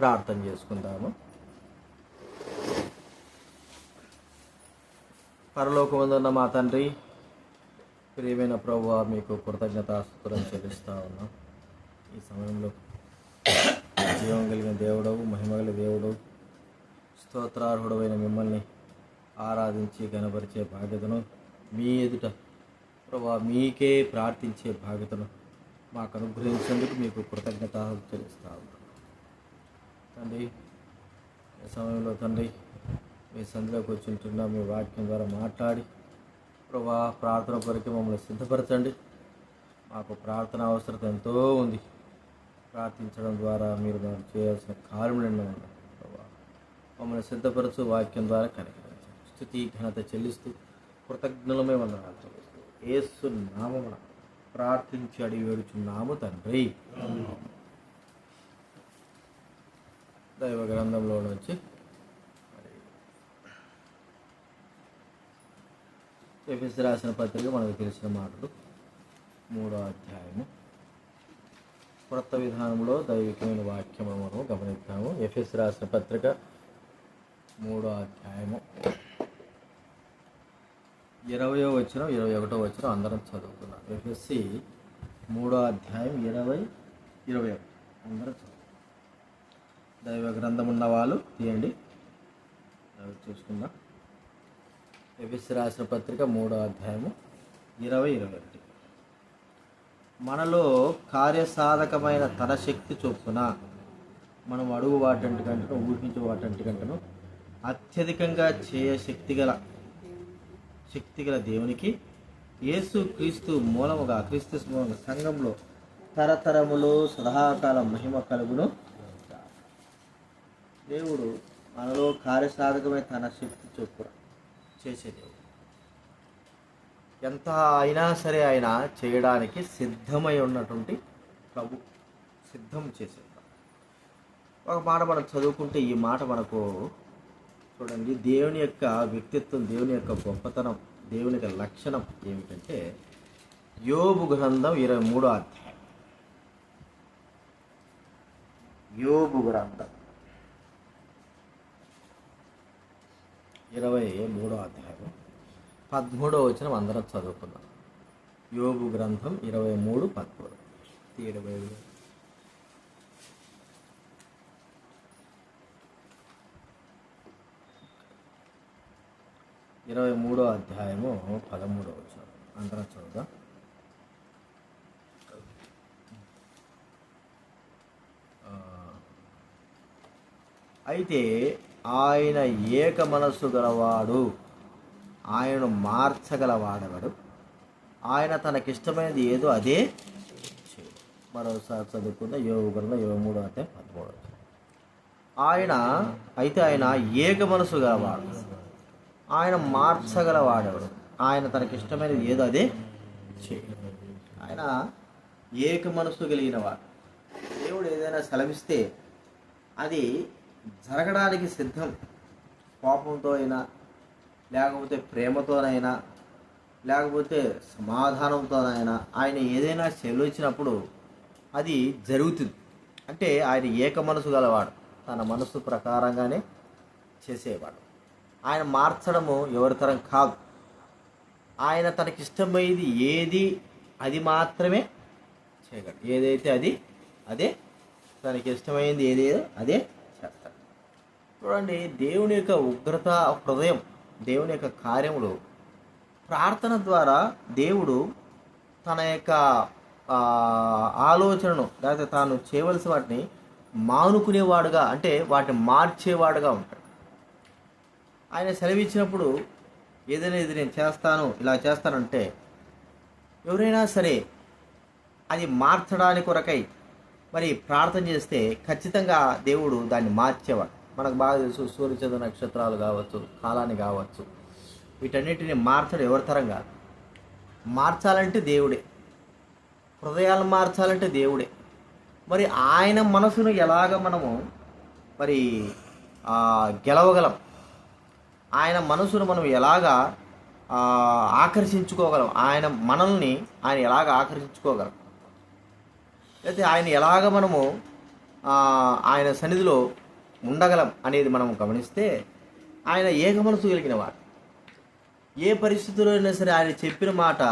ప్రార్థన చేసుకుందాము. పరలోకమందున్న మా తండ్రి ప్రియమైన ప్రభు మీకు కృతజ్ఞతాస్తుతులను చెల్లిస్తూ ఉన్నాం. ఈ సమయంలో జీవం కలిగిన దేవుడవు మహిమ దేవుడు స్తోత్రార్హుడమైన మిమ్మల్ని ఆరాధించి గణపరిచే బాధ్యతను మీ ఎదుట ప్రభా మీకే ప్రార్థించే బాధ్యతను మాకు అనుగ్రహించేందుకు మీకు కృతజ్ఞత చెల్లిస్తా ఉన్నాం. తండ్రి ఈ సమయంలో తండ్రి మీ సంధిలోకి వచ్చింటున్న మీ వాక్యం ద్వారా మాట్లాడి ప్రభా ప్రార్థన కొరకు మమ్మల్ని సిద్ధపరచండి. మాకు ప్రార్థన అవసరం ఎంతో ఉంది. ప్రార్థించడం ద్వారా మీరు మనం చేయాల్సిన కార్యములు ఎన్నో ఉన్నాయి ప్రభా. మమ్మల్ని సిద్ధపరచు వాక్యం ద్వారా కనికరించండి. స్థుతి ఘనత చెల్లిస్తూ కృతజ్ఞులమే వందనాలు చెల్లిస్తూ ఏసు నామమున ప్రార్థించి అడిగి వేడుచున్నాము తండ్రి. దైవ గ్రంథంలో నుంచి. మరి రాసిన పత్రిక మనకు తెలిసిన మాటలు. మూడో అధ్యాయము. క్రొత్త విధానంలో దైవికమైన వాక్యము మనం గమనిద్దాము. ఎఫెస్ రాసిన పత్రిక మూడో అధ్యాయము. ఇరవయో వచ్చిన ఇరవై ఒకటో వచ్చిన అందరం చదువుకున్నాం. ఎఫ్ఎస్సి మూడో అధ్యాయం ఇరవై ఇరవై ఒకటి. అందరం చదువు దైవ గ్రంథం ఉన్న వాళ్ళు తీయండి చూసుకుందాం. ఎఫ్ఎస్సి రాసిన పత్రిక మూడో అధ్యాయము ఇరవై ఇరవై ఒకటి. మనలో కార్యసాధకమైన తన శక్తి చొప్పున మనం అడుగు వాటంటి కంటను ఊహించే వాటంటి కంటను అత్యధికంగా చేయ శక్తి గల దేవునికి యేసు క్రీస్తు మూలముగా క్రీస్తు మూలముగా సంఘంలో తరతరములో సదాకాల మహిమ కలుగును. దేవుడు మనలో కార్యసాధకమైన తన శక్తి చొప్పున చేసే దేవుడు. ఎంత అయినా సరే ఆయన చేయడానికి సిద్ధమై ఉన్నటువంటి ప్రభు సిద్ధం చేసేది ఒక మాట మనం చదువుకుంటే ఈ మాట మనకు చూడండి దేవుని యొక్క వ్యక్తిత్వం దేవుని యొక్క గొప్పతనం దేవుని యొక్క లక్షణం ఏమిటంటే యోబు గ్రంథం ఇరవై మూడో అధ్యాయం. యోబు గ్రంథం. ఇరవై మూడో అధ్యాయం పదమూడో వచ్చిన అందరం చదువుకుందాం. యోగు గ్రంథం ఇరవై మూడు పదమూడు. ఇరవై ఇరవై మూడో అధ్యాయము పదమూడో వచ్చిన అందరం చదువుదాం. అయితే ఆయన ఏక మనస్సు గలవాడు. ఆయనను మార్చగలవాడెవడు? ఆయన తనకిష్టమైనది ఏదో అదే మరోసారి చదువుకున్న యోగ గ్రంథం ఇరవై మూడో అధ్యాయం పదమూడో ఆయన అయితే ఆయన ఏక మనసు గలవాడు. ఆయన మార్చగలవాడెవడు? ఆయన తనకిష్టమైనది ఏదో అదే చేయడు. ఆయన ఏక మనసు కలిగిన వాడు. దేవుడు ఏదైనా సెలవిస్తే అది జరగడానికి సిద్ధం కోపంతో అయినా లేకపోతే ప్రేమతోనైనా లేకపోతే సమాధానంతోనైనా ఆయన ఏదైనా సెలవిచ్చినప్పుడు అది జరుగుతుంది. అంటే ఆయన ఏక మనసు గలవాడు. తన మనసు ప్రకారంగానే చేసేవాడు. ఆయన మార్చడము ఎవరితరం కాదు. ఆయన తనకిష్టమైనది ఏది అది మాత్రమే చేయగలడు. ఏదైతే అది అదే తనకి ఇష్టమైంది ఏదేదో అదే చూడండి దేవుని యొక్క ఉగ్రత హృదయం దేవుని యొక్క కార్యములు. ప్రార్థన ద్వారా దేవుడు తన యొక్క ఆలోచనను లేకపోతే తాను చేయవలసిన వాటిని మానుకునేవాడుగా అంటే వాటిని మార్చేవాడుగా ఉంటాడు. ఆయన సెలవిచ్చినప్పుడు ఏదైనా ఇది నేను చేస్తాను ఇలా చేస్తానంటే ఎవరైనా సరే అది మార్చడానికి కొరకై మరి ప్రార్థన చేస్తే ఖచ్చితంగా దేవుడు దాన్ని మార్చేవాడు. మనకు బాగా తెలుసు సూర్యచంద్ర నక్షత్రాలు కావచ్చు కాలాన్ని కావచ్చు. వీటన్నిటిని మార్చడం ఎవరి తరం కాదు. మార్చాలంటే దేవుడే. హృదయాలు మార్చాలంటే దేవుడే. మరి ఆయన మనసును ఎలాగ మనము మరి గెలవగలం? ఆయన మనసును మనం ఎలాగా ఆకర్షించుకోగలం? ఆయన మనల్ని ఆయన ఎలాగ ఆకర్షించుకోగలం? అయితే ఆయన ఎలాగ మనము ఆయన సన్నిధిలో ఉండగలం అనేది మనం గమనిస్తే ఆయన ఏక మనసు కలిగిన వాడు. ఏ పరిస్థితుల్లో అయినా సరే ఆయన చెప్పిన మాట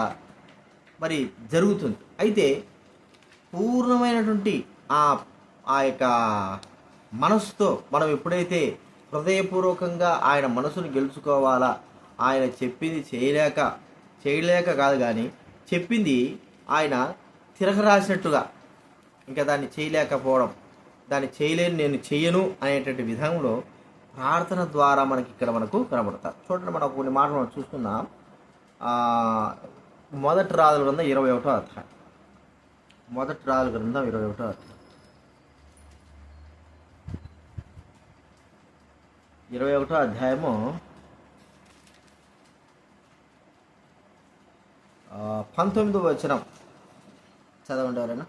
మరి జరుగుతుంది. అయితే పూర్ణమైనటువంటి ఆ ఆ యొక్క మనసుతో మనం ఎప్పుడైతే హృదయపూర్వకంగా ఆయన మనసును గెలుచుకోవాలా ఆయన చెప్పింది చేయలేక చేయలేక కాదు కానీ చెప్పింది ఆయన తిరగరాసినట్టుగా ఇంకా దాన్ని చేయలేకపోవడం. దాన్ని చేయలేను నేను చెయ్యను అనేటువంటి విధంలో ప్రార్థన ద్వారా మనకి ఇక్కడ మనకు కనబడతారు. చూడండి మనం కొన్ని మాటలు మనం చూస్తున్నాం. మొదటి రాజుల గ్రంథం ఇరవై ఒకటో అధ్యాయం. మొదటి రాజుల గ్రంథం ఇరవై ఒకటో అధ్యాయం. ఇరవై ఒకటో అధ్యాయము పంతొమ్మిదో వచనం. చదవండి ఎవరైనా.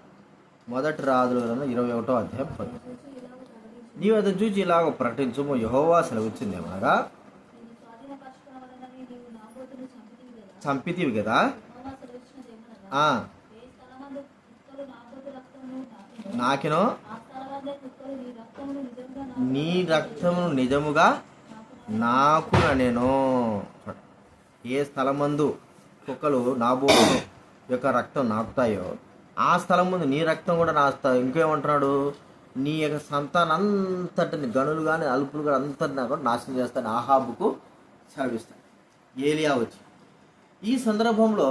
మొదటి రాజుల ఇరవై ఒకటో అధ్యాయం పది. నీవు అతను చూచి ఇలాగ ప్రకటించము యహోవా సెలవిచ్చింది ఏమనగా? చంపితివి కదా? నాకెనో? నీ రక్తము నిజముగా నాకు నేను ఏ స్థలమందు కుక్కలు నా నాబోతు యొక్క రక్తం నాకుతాయో ఆ స్థలం ముందు నీ రక్తం కూడా నాస్తా ఇంకేమంటున్నాడు? నీ యొక్క సంతానంతటిని గనులు కానీ అలుపులు కానీ అంతటిని కూడా నాశనం చేస్తాను ఆహాబుకు సెలవిస్తాను ఏలియా వచ్చి. ఈ సందర్భంలో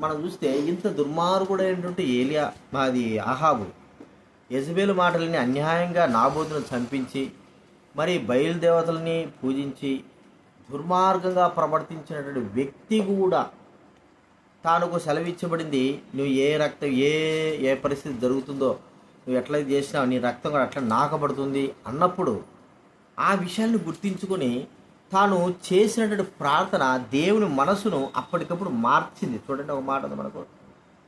మనం చూస్తే ఇంత దుర్మార్గుడైనటువంటి ఏలియా మాది ఆహాబు యజబేలు మాటలని అన్యాయంగా నాబోతును చంపించి మరి బయలుదేవతలని పూజించి దుర్మార్గంగా ప్రవర్తించినటువంటి వ్యక్తి కూడా తానుకు సెలవిచ్చబడింది నువ్వు ఏ రక్తం ఏ ఏ పరిస్థితి జరుగుతుందో నువ్వు ఎట్లా చేసినావు నీ రక్తం కూడా అట్లా నాకబడుతుంది అన్నప్పుడు ఆ విషయాన్ని గుర్తించుకొని తాను చేసినటువంటి ప్రార్థన దేవుని మనసును అప్పటికప్పుడు మార్చింది. చూడండి ఒక మాట ఉంది మనకు.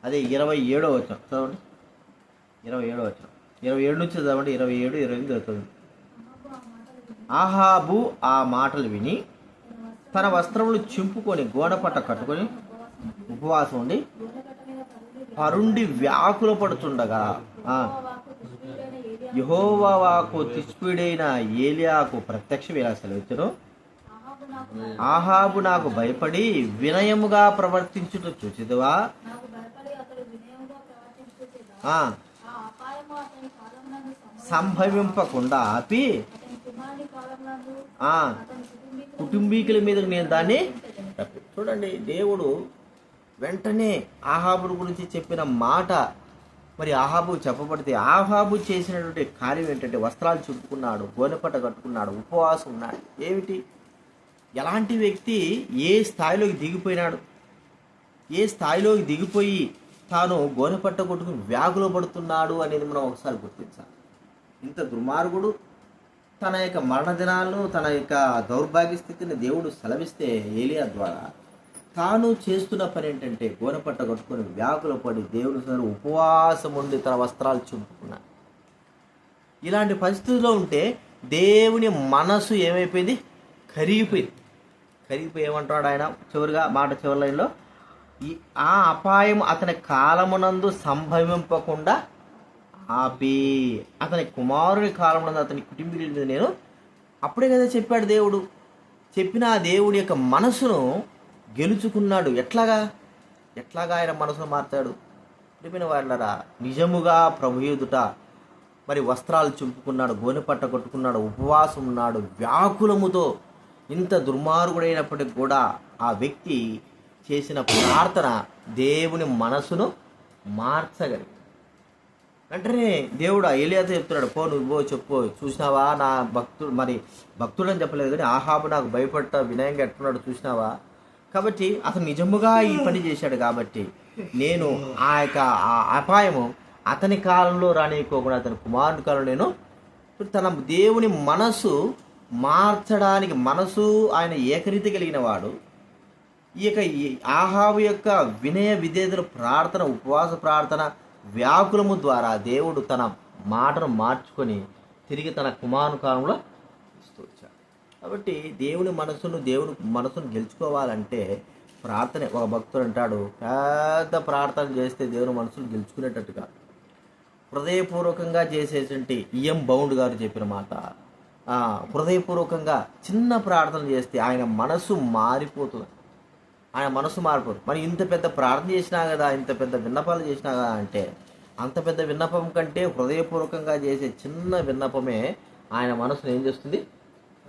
అదే ఇరవై ఏడో వచ్చిన చదవండి. ఇరవై ఏడో వచ్చిన ఇరవై ఏడు నుంచి చదవండి. ఇరవై ఏడు ఇరవై ఎనిమిది అవుతుంది ఆహాబు ఆ మాటలు విని తన వస్త్రములు చింపుకొని గోడపట్ట కట్టుకొని ఉపవాసం ఉండి పరుండి వ్యాకుల పడుతుండగా యహోవాకు వాకు ఏలియాకు ప్రత్యక్షం ఇలా సెలవుతును? ఆహాబు నాకు భయపడి వినయముగా ప్రవర్తించుట చూచిదివా? సంభవింపకుండా ఆపి కుటుంబీకుల మీద నేను దాన్ని చూడండి దేవుడు వెంటనే ఆహాబుడు గురించి చెప్పిన మాట మరి ఆహాబు చెప్పబడితే ఆహాబు చేసినటువంటి కార్యం ఏంటంటే వస్త్రాలు చుట్టుకున్నాడు గోనెపట్ట కట్టుకున్నాడు ఉపవాసం ఉన్నాడు. ఏమిటి? ఎలాంటి వ్యక్తి ఏ స్థాయిలోకి దిగిపోయినాడు? ఏ స్థాయిలోకి దిగిపోయి తాను గోనెపట్ట కొట్టుకుని వ్యాగులో పడుతున్నాడు అనేది మనం ఒకసారి గుర్తించాలి. ఇంత దుర్మార్గుడు తన యొక్క మరణ దినాలను తన యొక్క దౌర్భాగ్య స్థితిని దేవుడు సెలవిస్తే ఏలియా ద్వారా తాను చేస్తున్న పని ఏంటంటే గోనపట్ట కట్టుకొని వ్యాకుల పడి దేవుని సార్ ఉపవాసం ఉండి తన వస్త్రాలు చుంపుకున్నాడు. ఇలాంటి పరిస్థితుల్లో ఉంటే దేవుని మనసు ఏమైపోయింది? కరిగిపోయింది. కరిగిపోయి ఏమంటాడు ఆయన? చివరిగా మాట చివరి లైన్లో ఈ ఆ అపాయం అతని కాలమునందు సంభవింపకుండా ఆపి అతని కుమారుని కాలమునందు అతని కుటుంబీకుల మీద నేను అప్పుడే కదా చెప్పాడు దేవుడు. చెప్పిన ఆ దేవుడి యొక్క మనసును గెలుచుకున్నాడు. ఎట్లాగా? ఎట్లాగా ఆయన మనసును మార్చాడు? చెప్పిన వాళ్ళరా నిజముగా ప్రభు ఎదుట మరి వస్త్రాలు చింపుకున్నాడు గోనెపట్ట కొట్టుకున్నాడు ఉపవాసం ఉన్నాడు వ్యాకులముతో ఇంత దుర్మార్గుడైనప్పటికి కూడా ఆ వ్యక్తి చేసిన ప్రార్థన దేవుని మనసును మార్చగలిగింది. వెంటనే దేవుడు ఎలియాతో చెప్తున్నాడు పో నువ్వు చెప్పు. చూసినావా? నా భక్తుడు మరి భక్తుడు అని చెప్పలేదు కానీ ఆహాబు నాకు భయపడ్డ వినయంగా ఎట్టున్నాడు చూసినావా? కాబట్టి అతను నిజముగా ఈ పని చేశాడు కాబట్టి నేను ఆ యొక్క ఆ అపాయము అతని కాలంలో రానియకోకుండా అతని కుమారుని కాలంలో నేను తన దేవుని మనసు మార్చడానికి మనసు ఆయన ఏకరీతి కలిగిన వాడు. ఈ యొక్క ఈ ఆహాబు యొక్క వినయ విధేయతల ప్రార్థన ఉపవాస ప్రార్థన వ్యాకులము ద్వారా దేవుడు తన మాటను మార్చుకొని తిరిగి తన కుమారుని కాలంలో కాబట్టి దేవుని మనసును దేవుని మనసును గెలుచుకోవాలంటే ప్రార్థన. ఒక భక్తుడు అంటాడు పెద్ద ప్రార్థన చేస్తే దేవుని మనసును గెలుచుకునేటట్టుగా హృదయపూర్వకంగా చేసేటువంటి ఈఎం బౌండ్ గారు చెప్పిన మాట. హృదయపూర్వకంగా చిన్న ప్రార్థన చేస్తే ఆయన మనసు మారిపోతుంది. ఆయన మనసు మారిపోతుంది. మరి ఇంత పెద్ద ప్రార్థన చేసినా కదా ఇంత పెద్ద విన్నపాలు చేసినా కదా అంటే అంత పెద్ద విన్నపం కంటే హృదయపూర్వకంగా చేసే చిన్న విన్నపమే ఆయన మనసును ఏం చేస్తుంది?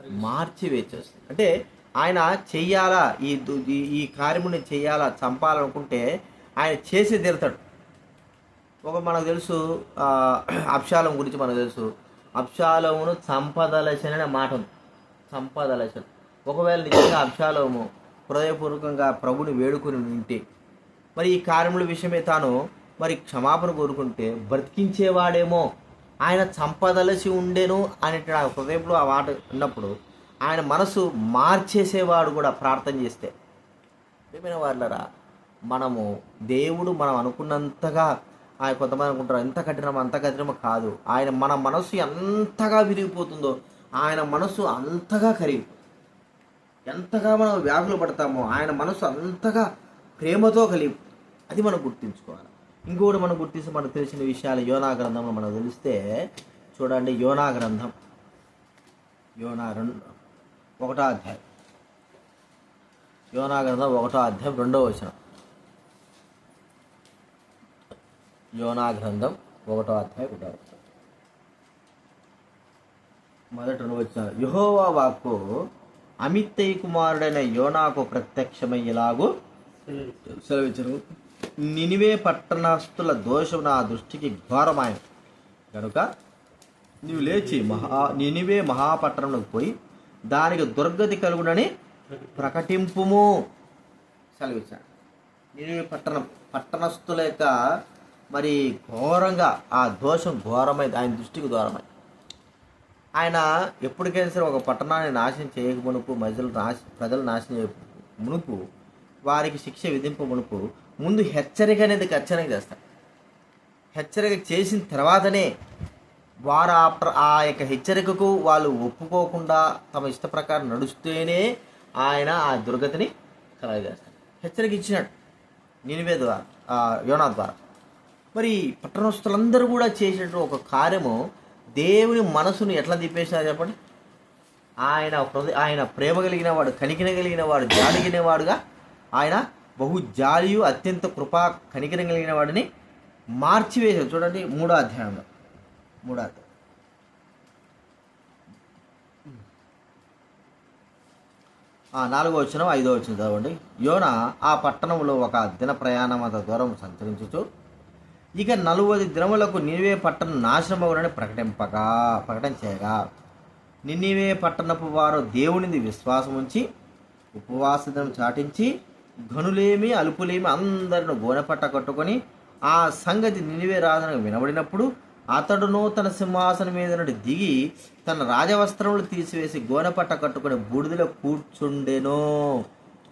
మార్చి వేచేస్తుంది అంటే ఆయన చెయ్యాలా? ఈ దు- ఈ- కార్యముని చెయ్యాలా? చంపాలనుకుంటే ఆయన చేసి తీరుతాడు. ఒక మనకు తెలుసు అప్షాలం గురించి మనకు తెలుసు. అప్షాలమును చంపదలసిన అనే మాట ఉంది. చంపదలసిన ఒకవేళ నిజంగా అప్షాలము హృదయపూర్వకంగా ప్రభుని వేడుకుని ఉంటే మరి ఈ కార్యముల విషయమే తాను మరి క్షమాపణ కోరుకుంటే బ్రతికించేవాడేమో ఆయన చంపదలసి ఉండేను అనే ఆ హృదయంలో ఆ మాట ఉన్నప్పుడు ఆయన మనసు మార్చేసేవాడు కూడా ప్రార్థన చేస్తే. ప్రేమైన వాళ్ళరా మనము దేవుడు మనం అనుకున్నంతగా ఆయన కొంతమంది అనుకుంటారు ఎంత కఠినం అంత కఠినమో కాదు. ఆయన మన మనసు ఎంతగా విరిగిపోతుందో ఆయన మనసు అంతగా కరిగి ఎంతగా మనం వ్యాధులు పడతామో ఆయన మనసు అంతగా ప్రేమతో కలిగి అది మనం గుర్తుంచుకోవాలి. ఇంకోటి మనం గుర్తిస్తే మనకు తెలిసిన విషయాలు యోనా గ్రంథంలో మనకు తెలిస్తే చూడండి యోనా గ్రంథం. యోనా రెండు ఒకటో అధ్యాయం. యోనా గ్రంథం ఒకటో అధ్యాయం రెండో వచనం. యోనా గ్రంథం ఒకటో అధ్యాయం ఒకటో వచనం. మొదటి రెండు వచ్చిన యహోవా వాక్కు అమిత్తయ్య కుమారుడైన యోనాకు ప్రత్యక్షమయ్యేలాగూ సెలవిచ్చను నినివే పట్టణస్థుల దోషం నా దృష్టికి ఘోరమాయం. కనుక నీవు లేచి మహా నినివే మహాపట్టణంలోకి పోయి దానికి దుర్గతి కలుగునని ప్రకటింపుము. సెలవిచ్చాడు. నినివే పట్టణం పట్టణస్థుల యొక్క మరి ఘోరంగా ఆ దోషం ఘోరమైంది ఆయన దృష్టికి ఘోరమైంది ఆయన ఎప్పటికైనా సరే ఒక పట్టణాన్ని నాశనం చేయక మునుపు ప్రజలు నాశ ప్రజలు నాశనం చేయ మునుపు వారికి శిక్ష విధింపు మునుపు ముందు హెచ్చరిక అనేది ఖచ్చితంగా చేస్తారు హెచ్చరిక చేసిన తర్వాతనే వారు ఆ ప్ర ఆ యొక్క హెచ్చరికకు వాళ్ళు ఒప్పుకోకుండా తమ ఇష్ట ప్రకారం నడుస్తేనే ఆయన ఆ దుర్గతిని కలగజేస్తాడు. హెచ్చరిక ఇచ్చినాడు నినివే ద్వారా యోనా ద్వారా. మరి పట్టణస్తులందరూ కూడా చేసినట్టు ఒక కార్యము దేవుని మనసును ఎట్లా తిప్పేసినారు చెప్పండి? ఆయన ఆయన ప్రేమ కలిగిన వాడు కనికిన కలిగిన వాడు జాలిగిన వాడుగా ఆయన బహు జాలియు అత్యంత కృపా కనికరం కలిగిన వాడిని మార్చివేశాడు చూడండి మూడో అధ్యాయంలో. మూడో అధ్యాయం. నాలుగో వచ్చిన ఐదో వచ్చిన చదవండి. యోన ఆ పట్టణంలో ఒక దిన ప్రయాణం అంత దూరం సంచరించుచు ఇక నలువది దినములకు నినివే పట్టణం నాశనమగునని ప్రకటింపగా ప్రకటన చేయగా పట్టణపు వారు దేవునిది విశ్వాసం ఉంచి ఉపవాస దినం చాటించి ఘనులేమి అలుపులేమి అందరిని గోనెపట్ట కట్టుకొని ఆ సంగతి నినివే రాజునకు వినబడినప్పుడు అతడును తన సింహాసనం మీద నుండి దిగి తన రాజవస్త్రములు తీసివేసి గోనెపట్ట కట్టుకొని బూడిదలో కూర్చుండెను.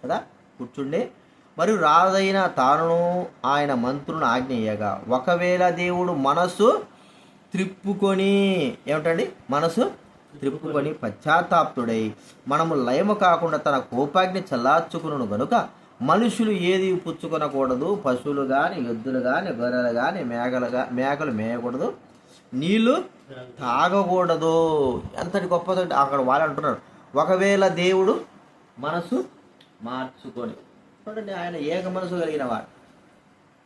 కదా? కూర్చుండే. మరియు రాజైన తానును ఆయన మంత్రులను ఆజ్ఞయ్యగా ఒకవేళ దేవుడు మనసు త్రిప్పుకొని ఏమిటండి? మనసు త్రిప్పుకొని పశ్చాత్తాప్తుడై మనము లయము కాకుండా తన కోపాగ్ని చల్లార్చుకును గనుక మనుషులు ఏది పుచ్చుకొనకూడదు? పశువులు కానీ ఎద్దులు కానీ గొర్రెలు కానీ మేకలు మేకలు మేయకూడదు. నీళ్ళు తాగకూడదు. ఎంతటి గొప్పదంటే అక్కడ వాళ్ళు అంటున్నారు. ఒకవేళ దేవుడు మనసు మార్చుకొని చూడండి ఆయన ఏక మనసు కలిగిన వాడు.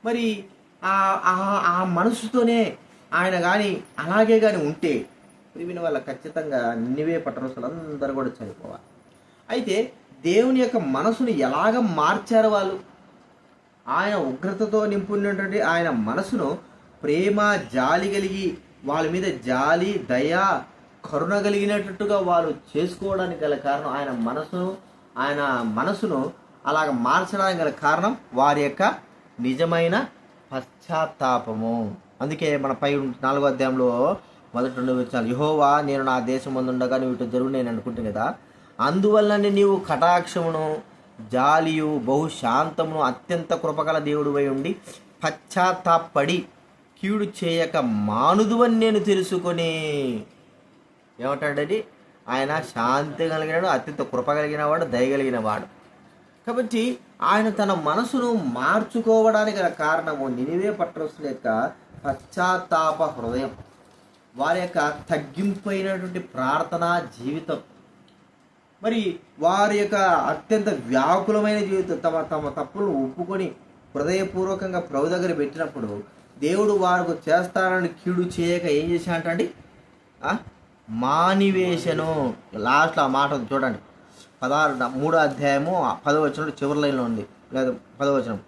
మరి ఆ ఆ- ఆ మనసుతోనే ఆయన కానీ అలాగే కానీ ఉంటే ప్రివిన వల్ల ఖచ్చితంగా నివే పట్టణస్తులందరూ కూడా చనిపోవాలి. అయితే దేవుని యొక్క మనసును ఎలాగ మార్చారు వాళ్ళు? ఆయన ఉగ్రతతో నింపున్నటువంటి ఆయన మనసును ప్రేమ జాలి కలిగి వాళ్ళ మీద జాలి దయ కరుణ కలిగినట్టుగా వాళ్ళు చేసుకోవడానికి గల కారణం ఆయన మనసును ఆయన మనసును అలాగ మార్చడానికి గల కారణం వారి యొక్క నిజమైన పశ్చాత్తాపము. అందుకే మన పై నాలుగో అధ్యాయంలో మొదటి రెండు వచ్చాను యహోవా నేను నా దేశం ముందుండగా నువ్వు ఇటు జరుగు నేను అనుకుంటుంది కదా అందువల్లనే నీవు కటాక్షమును జాలియు బహుశాంతమును అత్యంత కృపగల దేవుడువై ఉండి పశ్చాత్తాపడి కీడు చేయక మానుదువని నేను తెలుసుకొని ఏమంటాడని ఆయన శాంతి కలిగినవాడు అత్యంత కృప కలిగిన వాడు దయగలిగిన వాడు కాబట్టి ఆయన తన మనసును మార్చుకోవడానికి గల కారణము నినివే పట్టణస్తుల యొక్క పశ్చాత్తాప హృదయం. వారి యొక్క తగ్గింపైనటువంటి ప్రార్థన జీవితం. మరి వారి యొక్క అత్యంత వ్యాకులమైన జీవితం తమ తమ తప్పులను ఒప్పుకొని హృదయపూర్వకంగా ప్రభు దగ్గర పెట్టినప్పుడు దేవుడు వారికి చేస్తారని కీడు చేయక ఏం చేశాడంట అండి? మానివేశను. లాస్ట్లో ఆ మాట చూడండి. పదహారు మూడో అధ్యాయము పదవచనం చివరి లైన్లో ఉంది. లేదా పదవచనం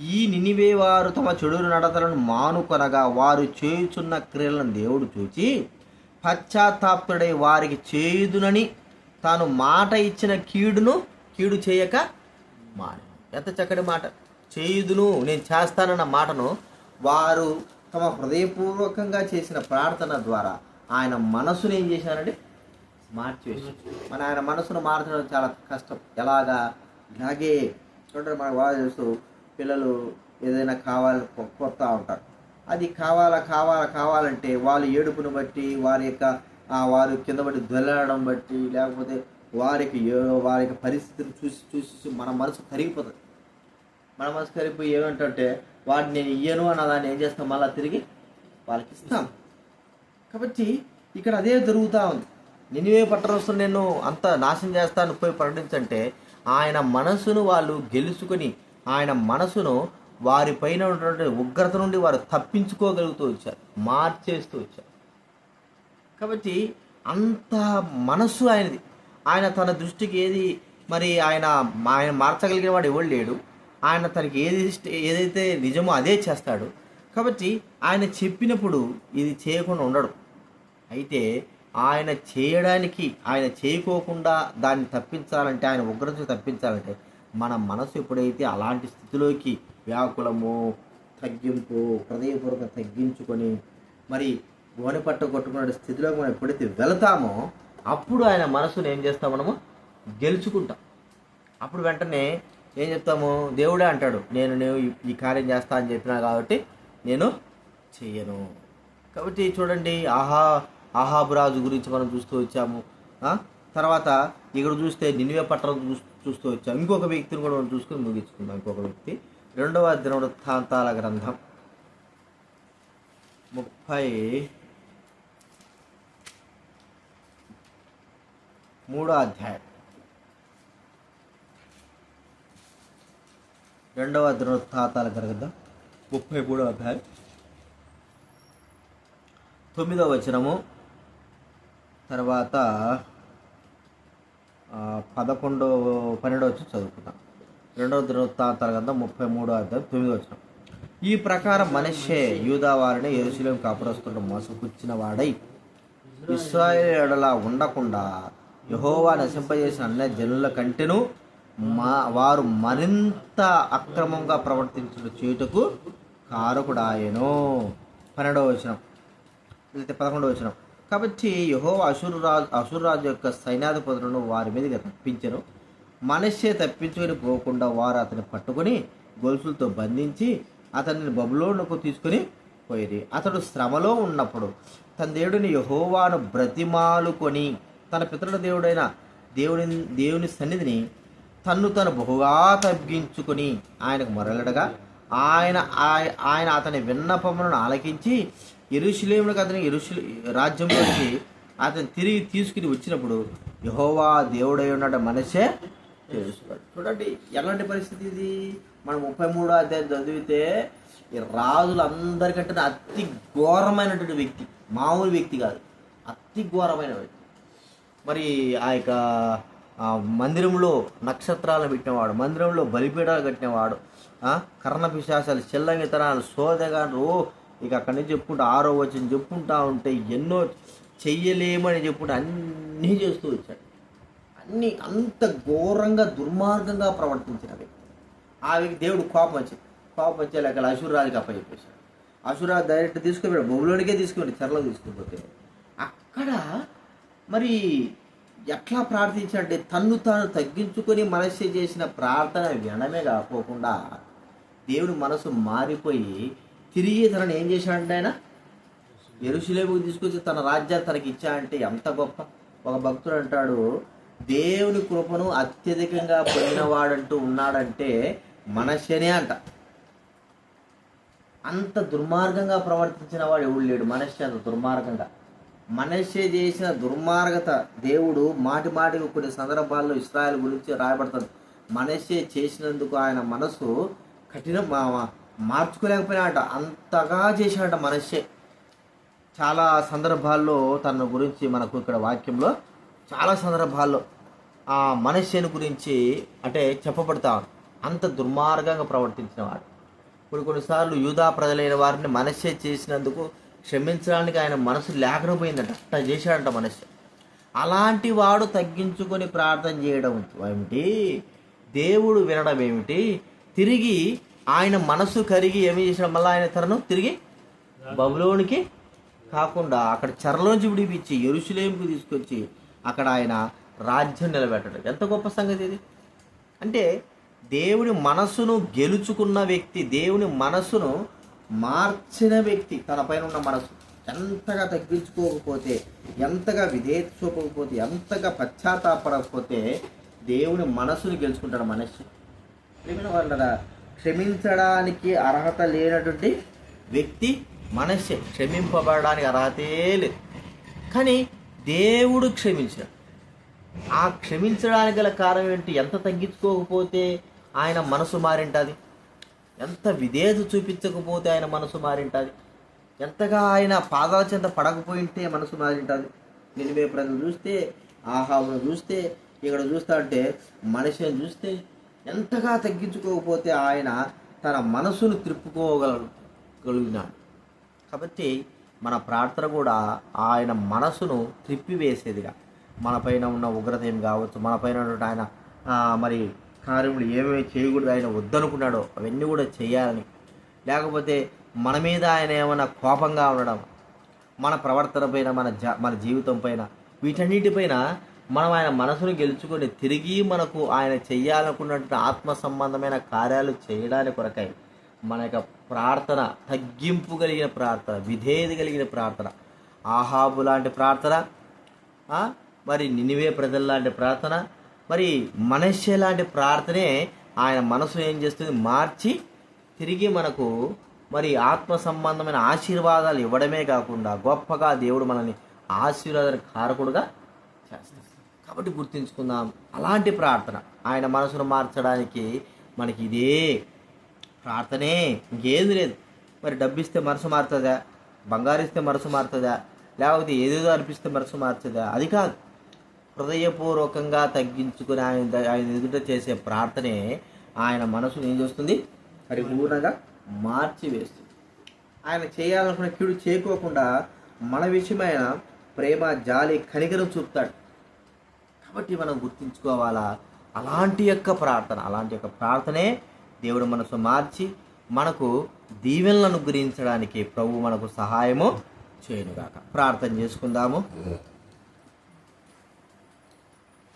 ఈ నినివే వారు తమ చెడు నడతలను మానుకొనగా వారు చేయుచున్న క్రియలను దేవుడు చూచి పశ్చాత్తాపుడై వారికి చేయుదునని తాను మాట ఇచ్చిన కీడును కీడు చేయక మాని. ఎంత చక్కటి మాట. చేయుదును నేను చేస్తానన్న మాటను వారు తమ హృదయపూర్వకంగా చేసిన ప్రార్థన ద్వారా ఆయన మనసును ఏం చేశారంటే మార్చివేసి మన ఆయన మనసును మార్చడం చాలా కష్టం. ఎలాగా? ఇలాగే చూడండి మనకు బాగా చేస్తూ పిల్లలు ఏదైనా కావాలని కొ- కొడతా ఉంటారు. అది కావాలా కావాలా కావాలంటే వాళ్ళ ఏడుపును బట్టి వారి యొక్క వారు కింద పడి దొల్లడం బట్టి లేకపోతే వారికి వారికి పరిస్థితిని చూసి చూసి మన మనసు కరిగిపోతుంది. మన మనసు కరిగిపోయి ఏమంటే వాడిని నేను ఇయ్యను అన్న దాన్ని ఏం చేస్తాం? మళ్ళీ తిరిగి వాళ్ళకి ఇస్తాం. కాబట్టి ఇక్కడ అదే జరుగుతూ ఉంది. నినివే పట్టణస్తులు నేను అంత నాశనం చేస్తాను పోయి ప్రకటించంటే ఆయన మనసును వాళ్ళు గెలుచుకొని ఆయన మనసును వారి పైన ఉన్నటువంటి ఉగ్రత నుండి వారు తప్పించుకోగలుగుతూ వచ్చారు మార్చేస్తూ వచ్చారు. కాబట్టి అంత మనస్సు ఆయనది. ఆయన తన దృష్టికి ఏది మరి ఆయన ఆయన మార్చగలిగిన వాడు ఎవడు లేడు. ఆయన తనకి ఏది ఏదైతే నిజమో అదే చేస్తాడు. కాబట్టి ఆయన చెప్పినప్పుడు ఇది చేయకుండా ఉండడు. అయితే ఆయన చేయడానికి ఆయన చేయకోకుండా దాన్ని తప్పించాలంటే ఆయన ఉగ్రత తప్పించాలంటే మన మనసు ఎప్పుడైతే అలాంటి స్థితిలోకి వ్యాకులము తగ్గింపు హృదయపూర్వక తగ్గించుకొని మరి గోనె పట్ట కొట్టుకునే స్థితిలోకి మనం ఎప్పుడైతే వెళతామో అప్పుడు ఆయన మనసును ఏం చేస్తాం మనము? గెలుచుకుంటాం. అప్పుడు వెంటనే ఏం చెప్తాము? దేవుడే అంటాడు నేను నేను ఈ- కార్యం చేస్తా అని చెప్పినా కాబట్టి నేను చెయ్యను. కాబట్టి చూడండి ఆహా ఆహాబురాజు గురించి మనం చూస్తూ వచ్చాము. తర్వాత ఇక్కడ చూస్తే నినివే పట్టణం చూ చూస్తూ వచ్చాము ఇంకొక వ్యక్తిని కూడా మనం చూసుకుని ముగించుకుందాం. ఇంకొక వ్యక్తి. రెండవ దినవృత్తాంతాల గ్రంథం. ముప్పై మూడో అధ్యాయం. రెండవ దినవృత్తాంతాల జరుగుద్దాం ముప్పై మూడో అధ్యాయం. తొమ్మిదవ వచనము. తర్వాత పదకొండో పన్నెండో వచ్చి చదువుకుందాం. రెండవ దినవృత్తాంతాల గ్రంథం ముప్పై మూడో అధ్యాయం తొమ్మిదో వచనం. ఈ ప్రకారం మనిషే యూదా వారిని ఎరుశలేం కాపురస్తుడు మోసపుచ్చిన వాడై ఇస్రాయేల్ ఎడలా ఉండకుండా యహోవా నశింపజేసిన అన్ని జనుల కంటేను మా వారు మరింత అక్రమంగా ప్రవర్తించిన చేయుటకు కారకుడాయను. పన్నెండవ వచనం. లేకపోతే పదకొండవ వచనం. కాబట్టి యహో అసురు రాజు యొక్క సైన్యాధిపతులను వారి మీదుగా తప్పించను మనస్సే తప్పించుకొని పోకుండా వారు అతన్ని పట్టుకొని గొలుసులతో బంధించి అతన్ని బబులోనుకు తీసుకొని పోయేది. అతడు శ్రమలో ఉన్నప్పుడు తన దేవుడిని యహోవాను బ్రతిమాలుకొని తన పితరుల దేవుడైన దేవుని దేవుని సన్నిధిని తన్ను తను బహుగా తగ్గించుకొని ఆయనకు మొరలడగా ఆయన ఆయన అతని విన్నపములను ఆలకించి ఎరుషులేములకు అతని ఎరుశు రాజ్యంలోకి అతను తిరిగి తీసుకుని వచ్చినప్పుడు యహోవా దేవుడై ఉన్నాడు మనసే తెలుసుకోడు చూడండి ఎలాంటి పరిస్థితి ఇది? మనం ముప్పై మూడో అధ్యాయం చదివితే ఈ రాజులందరికంటే అతి ఘోరమైనటువంటి వ్యక్తి మామూలు వ్యక్తి కాదు. అతి ఘోరమైన వ్యక్తి. మరి ఆ యొక్క మందిరంలో నక్షత్రాలు పెట్టినవాడు మందిరంలో బలిపీఠాలు కట్టినవాడు కర్ణ పిశాసాలు చెల్లంగితనాలు సోదగాను ఇక అక్కడి నుంచి చెప్పుకుంటూ ఆరో వచ్చిన చెప్పుకుంటా ఉంటే ఎన్నో చెయ్యలేమని చెప్పుకుంటూ అన్నీ చేస్తూ వచ్చాడు. అన్నీ అంత ఘోరంగా దుర్మార్గంగా ప్రవర్తించిన వ్యక్తి. ఆ వ్యక్తి దేవుడు కోపం వచ్చింది. కోపం వచ్చే లెక్కలు అశురాజుకి అప్పచెప్పేశాడు అశురాజు డైరెక్ట్ తీసుకుని బొమ్మలోనికే తీసుకుని చెరలో తీసుకుపోతే. అక్కడ మరి ఎట్లా ప్రార్థించాడంటే తన్ను తాను తగ్గించుకొని మనస్సు చేసిన ప్రార్థన వినమే కాకోకుండా దేవుని మనసు మారిపోయి తిరిగి తనని ఏం చేశాడంటే ఆయన? ఎరుసలేముకు తీసుకొచ్చి తన రాజ్యాన్ని తనకి ఇచ్చాడంటే ఎంత గొప్ప. ఒక భక్తుడు అంటాడు దేవుని కృపను అత్యధికంగా పొందినవాడంటూ ఉన్నాడంటే మనస్సేనే అంట. అంత దుర్మార్గంగా ప్రవర్తించిన వాడు ఎవడు లేడు? మనస్సు అంత దుర్మార్గంగా. మనిషి చేసిన దుర్మార్గత దేవుడు మాటి మాటికి కొన్ని సందర్భాల్లో ఇస్రాయల్ గురించి రాయబడుతుంది మనిషి చేసినందుకు ఆయన మనసు కఠిన మా- మార్చుకోలేకపోయినాట అంతగా చేసినట మనస్సే చాలా సందర్భాల్లో తన గురించి మనకు ఇక్కడ వాక్యంలో చాలా సందర్భాల్లో ఆ మనిషిని గురించి అంటే చెప్పబడతా అంత దుర్మార్గంగా ప్రవర్తించినవాడు కొన్ని కొన్నిసార్లు యూదా ప్రజలైన వారిని మనస్సే చేసినందుకు క్షమించడానికి ఆయన మనసు లేకుండా అట్ట చేశాడంట మనసు అలాంటి వాడు తగ్గించుకొని ప్రార్థన చేయడం ఏమిటి? దేవుడు వినడం ఏమిటి? తిరిగి ఆయన మనసు కరిగి ఏమి చేసిన మళ్ళీ ఆయన తనను తిరిగి బబులోనికి కాకుండా అక్కడ చెరలోంచి విడిపించి ఎరుసలేంకు తీసుకొచ్చి అక్కడ ఆయన రాజ్యం నిలబెట్టడం. ఎంత గొప్ప సంగతి ఇది. అంటే దేవుని మనసును గెలుచుకున్న వ్యక్తి దేవుని మనసును మార్చిన వ్యక్తి తన పైన ఉన్న మనసు ఎంతగా తగ్గించుకోకపోతే ఎంతగా విధేయత చూపకపోతే ఎంతగా పశ్చాత్తాపడకపోతే దేవుని మనసును గెలుచుకుంటాడు మనిషి. ప్రియమైన వాళ్ళరా క్షమించడానికి అర్హత లేనటువంటి వ్యక్తి మనిషి. క్షమింపబడడానికి అర్హతే లేదు. కానీ దేవుడు క్షమించాడు. ఆ క్షమించడానికి గల కారణం ఏంటి? ఎంత తగ్గించుకోకపోతే ఆయన మనసు మారింటుంది? ఎంత విధేయత చూపించకపోతే ఆయన మనసు మారింటుంది? ఎంతగా ఆయన పాదాల చెంత పడకపోయింటే మనసు మారింటుంది? నిలివే ప్రజలు చూస్తే ఆహావును చూస్తే ఇక్కడ చూస్తా అంటే మనిషిని చూస్తే ఎంతగా తగ్గించుకోకపోతే ఆయన తన మనసును త్రిప్పుకోగలిగినాడు కాబట్టి మన ప్రార్థన కూడా ఆయన మనసును త్రిప్పివేసేదిగా. మనపైన ఉన్న ఉగ్రత ఏం కావచ్చు? మనపైన ఆయన మరి కార్యములు ఏమేమి చేయకూడదు ఆయన వద్దనుకున్నాడో అవన్నీ కూడా చేయాలని. లేకపోతే మన మీద ఆయన ఏమైనా కోపంగా ఉండడం మన ప్రవర్తన పైన మన జా మన జీవితం పైన వీటన్నిటిపైన మనం ఆయన మనసును గెలుచుకొని తిరిగి మనకు ఆయన చేయాలనుకున్నటువంటి ఆత్మ సంబంధమైన కార్యాలు చేయడానికి కొరకై మన యొక్క ప్రార్థన తగ్గింపు కలిగిన ప్రార్థన విధేయత కలిగిన ప్రార్థన ఆహాబు లాంటి ప్రార్థన మరి నినివే ప్రజల లాంటి ప్రార్థన మరి మనస్య లాంటి ప్రార్థనే ఆయన మనసు ఏం చేస్తుంది? మార్చి తిరిగి మనకు మరి ఆత్మ సంబంధమైన ఆశీర్వాదాలు ఇవ్వడమే కాకుండా గొప్పగా దేవుడు మనల్ని ఆశీర్వాదానికి కారకుడుగా చేస్తాడు. కాబట్టి గుర్తుంచుకుందాం అలాంటి ప్రార్థన ఆయన మనసును మార్చడానికి మనకి ఇదే ప్రార్థనే. ఇంకేది లేదు. మరి డబ్బు ఇస్తే మనసు మారుతుందా? బంగారు ఇస్తే మనసు మారుతుందా? లేకపోతే ఏదేదో అనిపిస్తే మనసు మారుతుందా? అది కాదు. హృదయపూర్వకంగా తగ్గించుకుని ఆయన ఆయన ఎదుట చేసే ప్రార్థనే ఆయన మనసును ఏం చేస్తుంది? పరిపూర్ణంగా మార్చి వేస్తుంది ఆయన చేయాలనుకున్న కీడు చేయకోకుండా మన విషయమైన ప్రేమ జాలి కనికరం చూపుతాడు. కాబట్టి మనం గుర్తుంచుకోవాలా? అలాంటి యొక్క ప్రార్థన అలాంటి యొక్క ప్రార్థనే దేవుడు మనసు మార్చి మనకు దీవెనలను గురించడానికి ప్రభు మనకు సహాయము చేయనుగాక. ప్రార్థన చేసుకుందాము.